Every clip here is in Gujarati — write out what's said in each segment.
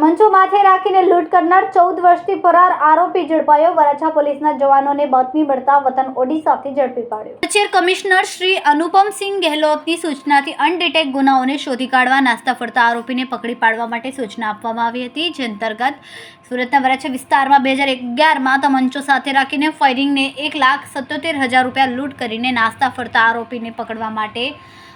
મંચો માથે રાખીને લૂંટ કરનાર ચૌદ વર્ષથી ફરાર આરોપી ઝડપાયો. વરાછા પોલીસના જવાનોને બાતમી મળતા વતન ઓડિશાથી ઝડપી પાડ્યો. કચેર કમિશનર શ્રી અનુપમસિંહ ગેહલોતની સૂચનાથી અનડિટેક ગુનાઓને શોધી કાઢવા નાસ્તા ફરતા આરોપીને પકડી પાડવા માટે સૂચના આપવામાં આવી હતી, જે અંતર્ગત સુરતના વરાછા વિસ્તારમાં બે હજાર અગિયારમાં તમંચો સાથે રાખીને ફાયરિંગને એક લાખ સત્યોતેર હજાર રૂપિયા લૂંટ કરીને નાસ્તા ફરતા આરોપીને પકડવા માટે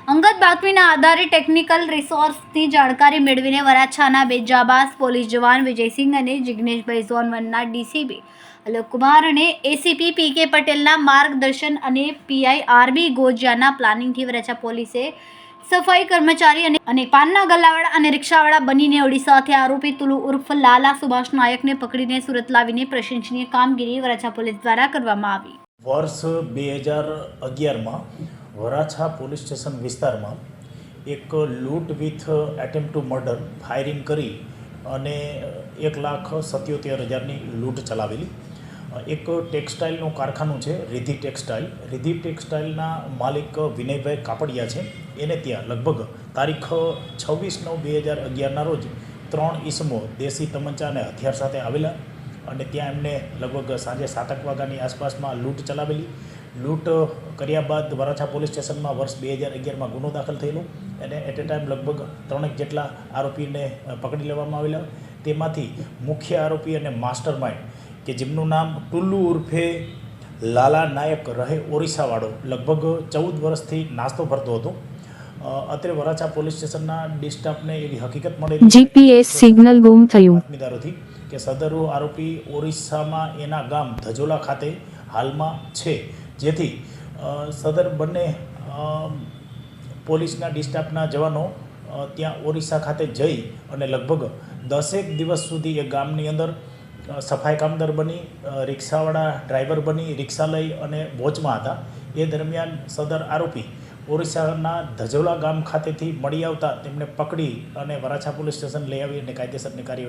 અંગત બાતમીના આધારે ટેકનિકલ રિસોર્સની જાણકારી મેળવીને વરાછાના બે જાબાઝ પોલીસ જવાન વિજયસિંહ અને જિગ્નેશભાઈ ઝોન વનના ડીસીબી અલોક કુમાર અને એસીપી પી કે પટેલના માર્ગદર્શન અને પીઆઈ આરબી ગોજિયાના પ્લાનિંગથી વરાછા પોલીસે સફાઈ કર્મચારી અને અને પાનના ગલ્લાવાળા અને રિક્ષાવાળા બનીને ઓડિશાથી આરોપી તુલુ ઉર્ફ લાલા સુભાષ નાયકને પકડીને સુરત લાવીને પ્રશંસનીય કામગીરી વરાછા પોલીસ દ્વારા કરવામાં આવી. વર્ષ બે હજાર અગિયારમાં વરાછા પોલીસ સ્ટેશન વિસ્તારમાં એક લૂંટ with attempt to murder firing કરી અને એક લાખ સત્યોતેર હજારની લૂંટ ચલાવેલી. એક ટેક્સટાઇલનું કારખાનું છે રિધિ ટેક્સટાઇલ. રિધિ ટેક્સટાઇલના માલિક વિનયભાઈ કાપડિયા છે. એને ત્યાં લગભગ તારીખ છવ્વીસ નવ બે હજાર અગિયારના રોજ ત્રણ ઈસમો દેશી તમંચા અને હથિયાર સાથે આવેલા અને ત્યાં એમને લગભગ સાંજે સાતક વાગ્યાની આસપાસમાં લૂંટ ચલાવેલી. લૂંટ કર્યા બાદ વરાછા પોલીસ સ્ટેશનમાં વર્ષ બે હજાર અગિયારમાં ગુનો દાખલ થયેલો અને એટ એ ટાઈમ લગભગ ત્રણેક જેટલા આરોપીને પકડી લેવામાં આવેલા. તેમાંથી મુખ્ય આરોપી અને માસ્ટર માઇન્ડ કે જેમનું નામ ટુલ્લુ ઉર્ફે લાલા નાયક રહે ઓરિસ્સાવાળો લગભગ ચૌદ વર્ષથી નાસ્તો ભરતો હતો. અત્રે અત્યારે વરાછા પોલીસ સ્ટેશનના ડિસ્ટાફને એવી હકીકત મળેલી જીપીએસ સિગ્નલ ગુમ થયું. બાતમીદારોથી કે સદરુ આરોપી ઓરિસ્સામાં એના ગામ ધજોલા ખાતે હાલમાં છે. જેથી સદર બંને પોલીસના ડિસ્ટાફના જવાનો ત્યાં ઓરિસ્સા ખાતે જઈ અને લગભગ દસેક દિવસ સુધી એ ગામની અંદર સફાઈ કામદાર બની રિક્ષાવાળા ડ્રાઈવર બની, રિક્ષા લઈ અને વોચમાં હતા. એ દરમિયાન સદર આરોપી ઓરિસ્સાના ધજોલા ગામ ખાતેથી મળી આવતા તેમને પકડી અને વરાછા પોલીસ સ્ટેશન લઈ આવી અને કાયદેસરની કાર્યવાહી